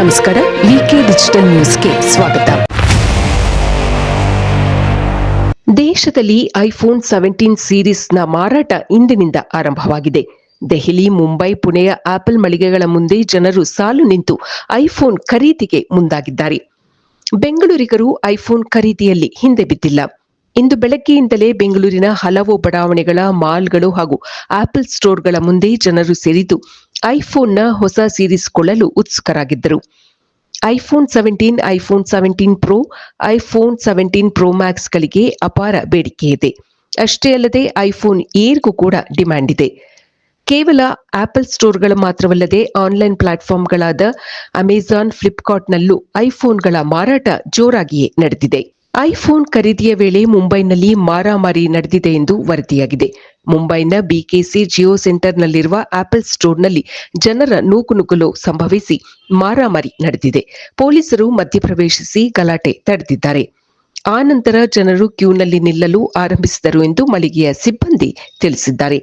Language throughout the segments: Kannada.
ನಮಸ್ಕಾರ ವಿಕೆ ಡಿಜಿಟಲ್ ನ್ಯೂಸ್ಗೆ ಸ್ವಾಗತ. ದೇಶದಲ್ಲಿ ಐಫೋನ್ ಸೆವೆಂಟೀನ್ ಸೀರೀಸ್ನ ಮಾರಾಟ ಇಂದಿನಿಂದ ಆರಂಭವಾಗಿದೆ. ದೆಹಲಿ, ಮುಂಬೈ, ಪುಣೆಯ ಆಪಲ್ ಮಳಿಗೆಗಳ ಮುಂದೆ ಜನರು ಸಾಲು ನಿಂತು ಐಫೋನ್ ಖರೀದಿಗೆ ಮುಂದಾಗಿದ್ದಾರೆ. ಬೆಂಗಳೂರಿಗರು ಐಫೋನ್ ಖರೀದಿಯಲ್ಲಿ ಹಿಂದೆ ಬಿದ್ದಿಲ್ಲ. ಇಂದು ಬೆಳಗ್ಗೆಯಿಂದಲೇ ಬೆಂಗಳೂರಿನ ಹಲವು ಬಡಾವಣೆಗಳ ಮಾಲ್ಗಳು ಹಾಗೂ ಆಪಲ್ ಸ್ಟೋರ್ಗಳ ಮುಂದೆ ಜನರು ಸೇರಿದ್ದು, ಐಫೋನ್ನ ಹೊಸ ಸೀರೀಸ್ ಕೊಳ್ಳಲು ಉತ್ಸುಕರಾಗಿದ್ದರು. IPhone seventeen iPhone seventeen pro, iPhone seventeen pro ಮ್ಯಾಕ್ಸ್ಗಳಿಗೆ ಅಪಾರ ಬೇಡಿಕೆ ಇದೆ. ಅಷ್ಟೇ ಅಲ್ಲದೆ ಐಫೋನ್ ಏರ್ಗೂ ಕೂಡ ಡಿಮ್ಯಾಂಡ್ ಇದೆ. ಕೇವಲ ಆಪಲ್ ಸ್ಟೋರ್ಗಳು ಮಾತ್ರವಲ್ಲದೆ ಆನ್ಲೈನ್ ಪ್ಲಾಟ್ಫಾರ್ಮ್ಗಳಾದ ಅಮೆಜಾನ್, ಫ್ಲಿಪ್ಕಾರ್ಟ್ನಲ್ಲೂ ಐಫೋನ್ಗಳ ಮಾರಾಟ ಜೋರಾಗಿಯೇ ನಡೆದಿದೆ. ಐಫೋನ್ ಖರೀದಿಯ ವೇಳೆ ಮುಂಬೈನಲ್ಲಿ ಮಾರಾಮಾರಿ ನಡೆದಿದೆ ಎಂದು ವರದಿಯಾಗಿದೆ. ಮುಂಬೈನ ಬಿಕೆಸಿ ಜಿಯೋ ಸೆಂಟರ್ನಲ್ಲಿರುವ ಆಪಲ್ ಸ್ಟೋರ್ನಲ್ಲಿ ಜನರ ನೂಕುನುಗ್ಗಲು ಸಂಭವಿಸಿ ಮಾರಾಮಾರಿ ನಡೆದಿದೆ. ಪೊಲೀಸರು ಮಧ್ಯಪ್ರವೇಶಿಸಿ ಗಲಾಟೆ ತಡೆದಿದ್ದಾರೆ. ಆ ನಂತರ ಜನರು ಕ್ಯೂನಲ್ಲಿ ನಿಲ್ಲಲು ಆರಂಭಿಸಿದರು ಎಂದು ಮಳಿಗೆಯ ಸಿಬ್ಬಂದಿ ತಿಳಿಸಿದ್ದಾರೆ.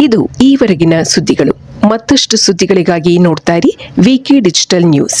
ಇದು ಈವರೆಗಿನ ಸುದ್ದಿಗಳು. ಮತ್ತಷ್ಟು ಸುದ್ದಿಗಳಿಗಾಗಿ ನೋಡ್ತಾ ಇರಿ ವಿಕೆ ಡಿಜಿಟಲ್ ನ್ಯೂಸ್.